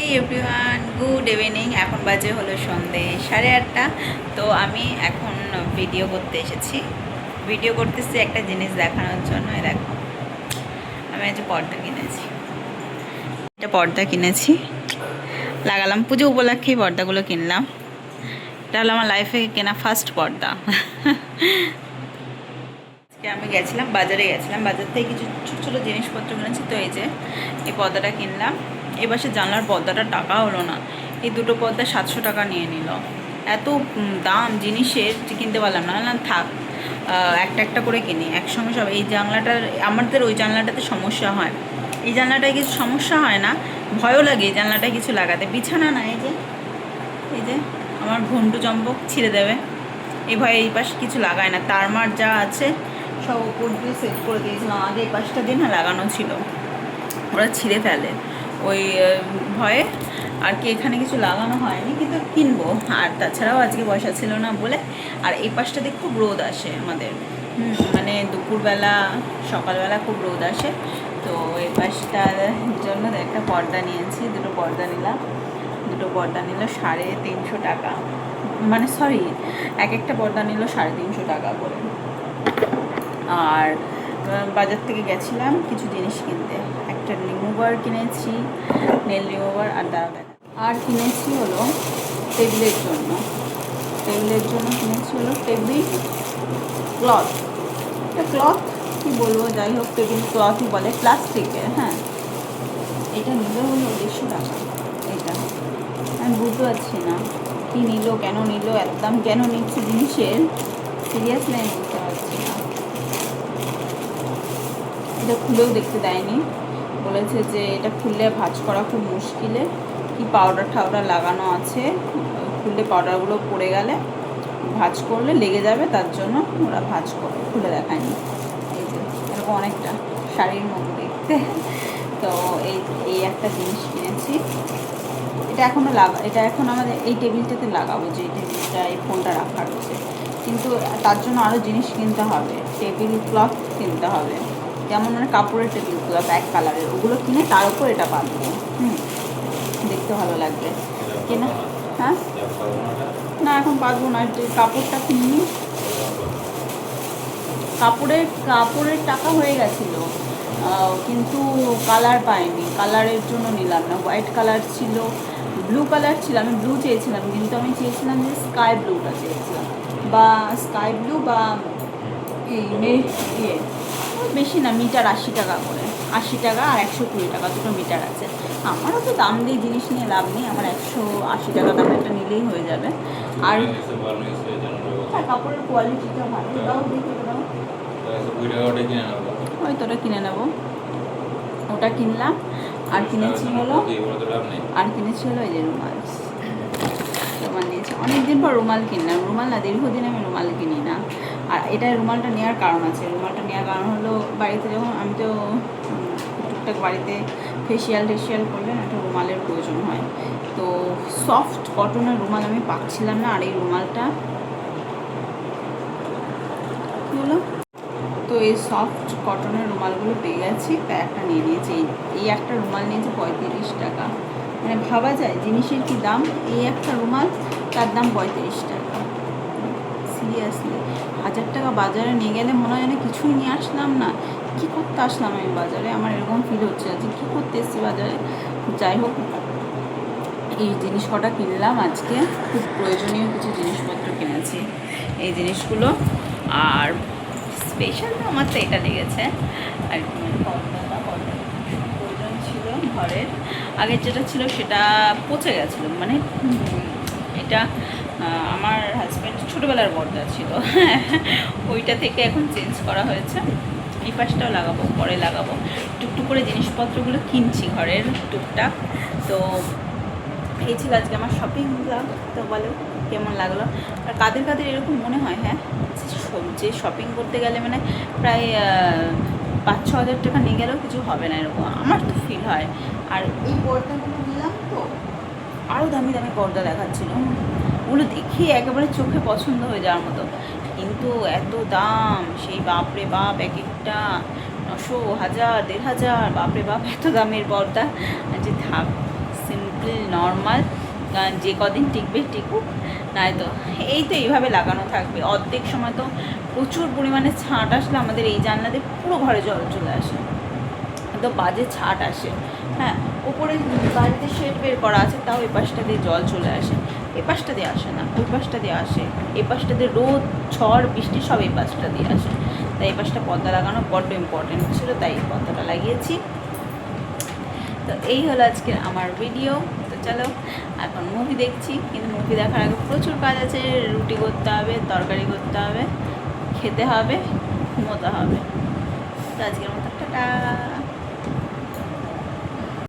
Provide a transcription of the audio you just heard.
এই everyone good evening এখন বাজে হলো সন্ধে সাড়ে আটটা। তো আমি এখন ভিডিও করতে এসেছি। ভিডিও করতেছি একটা জিনিস দেখানোর জন্য দেখো। আমি আজ পর্দা কিনেছি। একটা পর্দা কিনেছি। লাগালাম। পুজো উপলক্ষেই পর্দাগুলো কিনলাম। এটা হলো আমার লাইফে কেনা ফার্স্ট পর্দা। আজকে আমি গেছিলাম, বাজারে গেছিলাম। বাজার থেকে কিছু ছোটো ছোটো জিনিসপত্র কিনেছি। তো এই যে, এই পর্দাটা কিনলাম। এই পাশে জানলার পর্দাটা টাকা হলো না। এই দুটো পর্দা সাতশো টাকা নিয়ে নিল। এত দাম জিনিসের কিনতে পারলাম না। না থাক একটা একটা করে কিনি। একসঙ্গে সব, এই জানলাটার, আমাদের ওই জানলাটাতে সমস্যা হয়। এই জানলাটায় কিছু সমস্যা হয় না। ভয়ও লাগে এই জানলাটায় কিছু লাগাতে। বিছানা না, এই যে এই যে, আমার ঘন্টু চম্পক ছিঁড়ে দেবে। এই ভয়ে এই পাশে কিছু লাগায় না। তার মার যা আছে, সব উপর দিয়ে সেট করে দিয়েছিলাম। আগে এই পাশটা দিয়ে না লাগানো ছিল। ওরা ছিঁড়ে ফেলে। ওই ভয়ে আর কি এখানে কিছু লাগানো হয়নি, কিন্তু কিনবো। আর তাছাড়াও আজকে পয়সা ছিল না বলে। আর এই পাশটাতে খুব রোদ আসে আমাদের। মানে দুপুরবেলা, সকালবেলা খুব রোদ আসে। তো এই পাশটার জন্য একটা পর্দা নিয়েছি, দুটো পর্দা নিলাম। দুটো পর্দা নিল সাড়ে তিনশো টাকা। মানে সরি, এক একটা পর্দা নিল সাড়ে তিনশো টাকা করে। আর বাজার থেকে গেছিলাম কিছু জিনিস কিনতে। একটা রিমুভার কিনেছি নেল রিমুভার আর দাঁড়া আর কিনেছি হলো টেবিলের জন্য। টেবিলের জন্য কিনেছি হলো টেবিল ক্লথ এটা ক্লথ কী বলব? যাই হোক টেবিল ক্লথই বলে প্লাস্টিকের হ্যাঁ। এটা নিলে হলো দেড়শো টাকা। এটা। আমি বুঝতে পারছি না, কী নিল, কেন নিল, এত দাম কেন নিচ্ছে জিনিসের? সিরিয়াসলি আমি বুঝতে পারছি না। এটা খুলেও দেখতে দেয়নি। বলেছে যে এটা খুললে ভাজ করা খুব মুশকিলে, কি পাউডার টাউডার লাগানো আছে, খুললে পাউডারগুলো পড়ে গেলে ভাজ করলে লেগে যাবে, তার জন্য ওরা ভাজ করে খুলে দেখায়নি। এই যে, এরকম অনেকটা শাড়ির মতো দেখতে। তো এই এই একটা জিনিস কিনেছি। এটা এখনও লাগা, এটা এখন আমাদের এই টেবিলটাতে লাগাবো, যে টেবিলটা, এই ফোনটা রাখা রয়েছে। কিন্তু তার জন্য আরও জিনিস কিনতে হবে, টেবিল ক্লথ কিনতে হবে। যেমন মানে কাপড়ের টেবিল ক্লথ এক কালারের ওগুলো কিনে তার উপর এটা বাঁধবো হুম। দেখতে ভালো লাগবে। কেনা? হ্যাঁ? না, এখন পারব না, যে কাপড়টা কিনি কাপড়ের কাপড়ের টাকা হয়ে গেছিল। কিন্তু কালার পাইনি। কালারের জন্য নিলাম না। হোয়াইট কালার ছিল ব্লু কালার ছিল। আমি ব্লু চেয়েছিলাম, কিন্তু আমি চেয়েছিলাম যে স্কাই ব্লুটা চেয়েছিলাম। বা স্কাই ব্লু বা এই মে- ইয়ে বেশি না, মিটার আশি টাকা করে। আশি টাকা আর একশো কুড়ি টাকা, দুটো মিটার আছে। আমারও তো দাম দিয়ে জিনিস নিয়ে লাভ নেই, আমার একশো আশি টাকা দামেরটা নিলেই হয়ে যাবে। আর ওই তোটা কিনে নেব। ওটা কিনলাম। আর কিনেছি হলো আর কিনেছি হলো এই যে রুমাল রুমাল নিয়েছি। অনেকদিন পর রুমাল কিনলাম। রুমাল না, দীর্ঘদিন আমি রুমাল কিনি না। আর এটা রুমালটা নেওয়ার কারণ আছে। রুমালটা নেওয়ার কারণ হলো বাড়িতে যখন আমি তো টুকটাক বাড়িতে ফেসিয়াল টেসিয়াল করলে একটা রুমালের প্রয়োজন হয়। তো সফট কটনের রুমাল আমি পাচ্ছিলাম না, আর এই রুমালটা তো এই সফট কটনের রুমালগুলো পেয়ে গেছি তা একটা নিয়ে নিয়েছি। এই একটা রুমাল নিয়েছে পঁয়ত্রিশ টাকা। মানে ভাবা যায়, জিনিসের কি দাম? এই একটা রুমাল তার দাম পঁয়ত্রিশ টাকা। সিরিয়াসলি হাজার টাকা বাজারে নিয়ে গেলে মনে হয় না কিছুই নিয়ে আসলাম না। কী করতে আসলাম আমি বাজারে? আমার এরকম ফিল হচ্ছে। যে কী করতে এসেছি বাজারে? যাই হোক, এই জিনিস কটা কিনলাম আজকে। খুব প্রয়োজনীয় কিছু জিনিসপত্র কিনেছি। এই জিনিসগুলো আর স্পেশাল আমার তো এটা লেগেছে। আর পর্দাটা প্রয়োজন ছিল ঘরের। আগের যেটা ছিল সেটা পচে গেছিল। মানে এটা আমার হাজব্যান্ড ছোটোবেলার পর্দা ছিল। ওইটা থেকে এখন চেঞ্জ করা হয়েছে। এই লাগাবো, পরে লাগাবো। টুকটুক করে জিনিসপত্রগুলো কিনছি ঘরের টুকটাক। তো এই ছিল আজকে আমার শপিং ব্লগ তো বলো, কেমন লাগল? আর কাদের কাদের এরকম মনে হয় হ্যাঁ? যে শপিং করতে গেলে মানে প্রায় পাঁচ ছ হাজার টাকা নিয়ে গেলেও কিছু হবে না এরকম। আমার তো ফিল হয়। আর এই পর্দাগুলো নিলাম তো আরও দামি দামি পর্দা দেখাচ্ছিল। ওগুলো দেখে একেবারে চোখে পছন্দ হয়ে যাওয়ার মতো। কিন্তু এত দাম, সেই বাপরে বাপ এক একটা নশো, হাজার, দেড় হাজার, বাপরে বাপ, এত দামের পর্দা। যে থাক সিম্পল নর্মাল যে কদিন টিকবে, টিকুক নয়তো এই তো এইভাবে লাগানো থাকবে। অর্ধেক সময় তো প্রচুর পরিমাণে ছাঁট আসলে আমাদের এই জানলাতে পুরো ঘরে জল চলে আসে। তো বাজে ছাট আসে। হ্যাঁ ওপরে বাড়িতে শেড বের করা আছে, তাও এই পাশটা দিয়ে জল চলে আসে। এ পাশটা দিয়ে আসে না ওই পাশটা দিয়ে আসে। এ পাশটা দিয়ে রোদ, ঝড়, বৃষ্টি সব এই পাশটা দিয়ে আসে। তাই এই পাশটা পর্দা লাগানো বড্ড ইম্পর্টেন্ট ছিল, তাই পর্দাটা লাগিয়েছি। তো এই হলো আজকে আমার ভিডিও তো চলো, এখন মুভি দেখছি, কিন্তু মুভি দেখার আগে প্রচুর কাজ আছে। রুটি করতে হবে, তরকারি করতে হবে, খেতে হবে, ঘুমোতে হবে। তো আজকের মতো, টাটা।